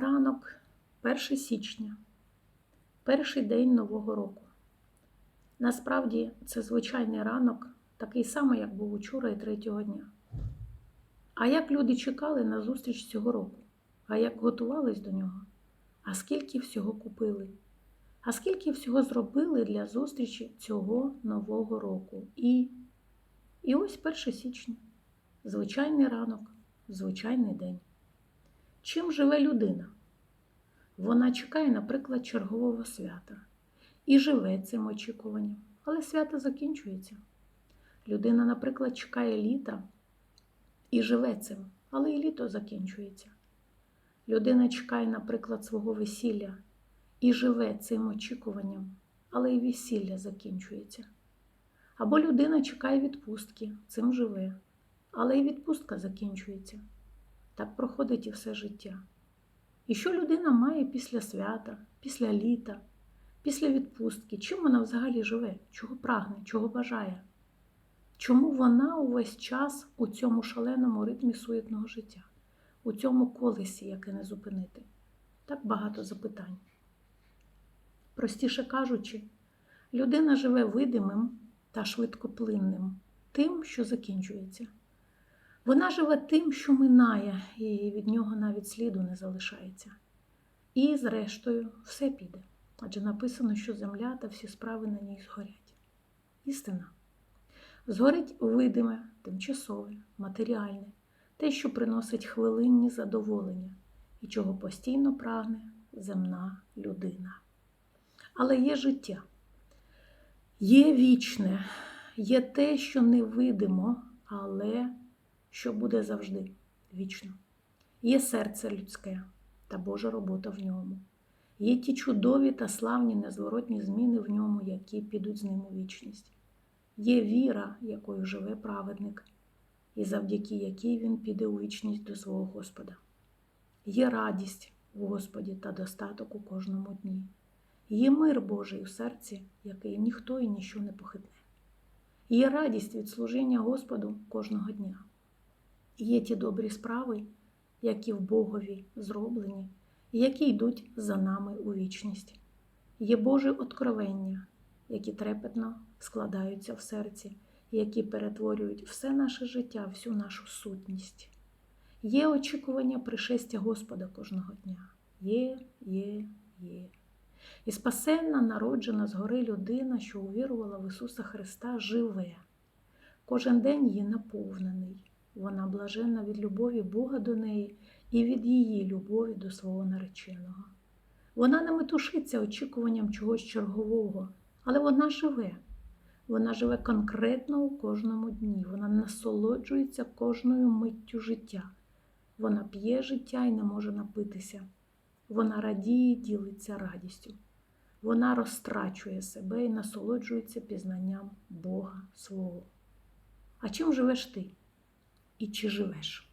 Ранок, 1 січня, перший день Нового року. Насправді це звичайний ранок, такий самий, як був учора і третього дня. А як люди чекали на зустріч цього року? А як готувались до нього? А скільки всього купили? А скільки всього зробили для зустрічі цього нового року? І, і ось 1 січня, звичайний ранок, звичайний день. Чим живе людина? Вона чекає, наприклад, чергового свята і живе цим очікуванням, але свято закінчується. Людина, наприклад, чекає літа і живе цим, але і літо закінчується. Людина чекає, наприклад, свого весілля і живе цим очікуванням, але і весілля закінчується. Або людина чекає відпустки, цим живе, але і відпустка закінчується. Так проходить і все життя. І що людина має після свята, після літа, після відпустки? Чим вона взагалі живе? Чого прагне, чого бажає? Чому вона увесь час у цьому шаленому ритмі суетного життя, у цьому колесі, яке не зупинити? Так багато запитань. Простіше кажучи, людина живе видимим та швидкоплинним, тим, що закінчується. Вона живе тим, що минає, і від нього навіть сліду не залишається. І, зрештою, все піде. Адже написано, що земля та всі справи на ній згорять. Істина. Згорить видиме, тимчасове, матеріальне, те, що приносить хвилинні задоволення і чого постійно прагне земна людина. Але є життя, є вічне, є те, що невидимо, але що буде завжди вічно. Є серце людське та Божа робота в ньому. Є ті чудові та славні незворотні зміни в ньому, які підуть з ним у вічність. Є віра, якою живе праведник, і завдяки якій він піде у вічність до свого Господа. Є радість в Господі та достаток у кожному дні. Є мир Божий у серці, який ніхто і ніщо не похитне. Є радість від служіння Господу кожного дня. Є ті добрі справи, які в Богові зроблені, які йдуть за нами у вічність. Є Божі откровення, які трепетно складаються в серці, які перетворюють все наше життя, всю нашу сутність. Є очікування пришестя Господа кожного дня. Є, є, є. І спасенна, народжена згори людина, що увірувала в Ісуса Христа, живе. Кожен день є наповнений. Вона блаженна від любові Бога до неї і від її любові до свого нареченого. Вона не метушиться очікуванням чогось чергового, але вона живе. Вона живе конкретно у кожному дні. Вона насолоджується кожною миттю життя. Вона п'є життя і не може напитися. Вона радіє, ділиться радістю. Вона розтрачує себе і насолоджується пізнанням Бога свого. А чим живеш ти? І чи живеш?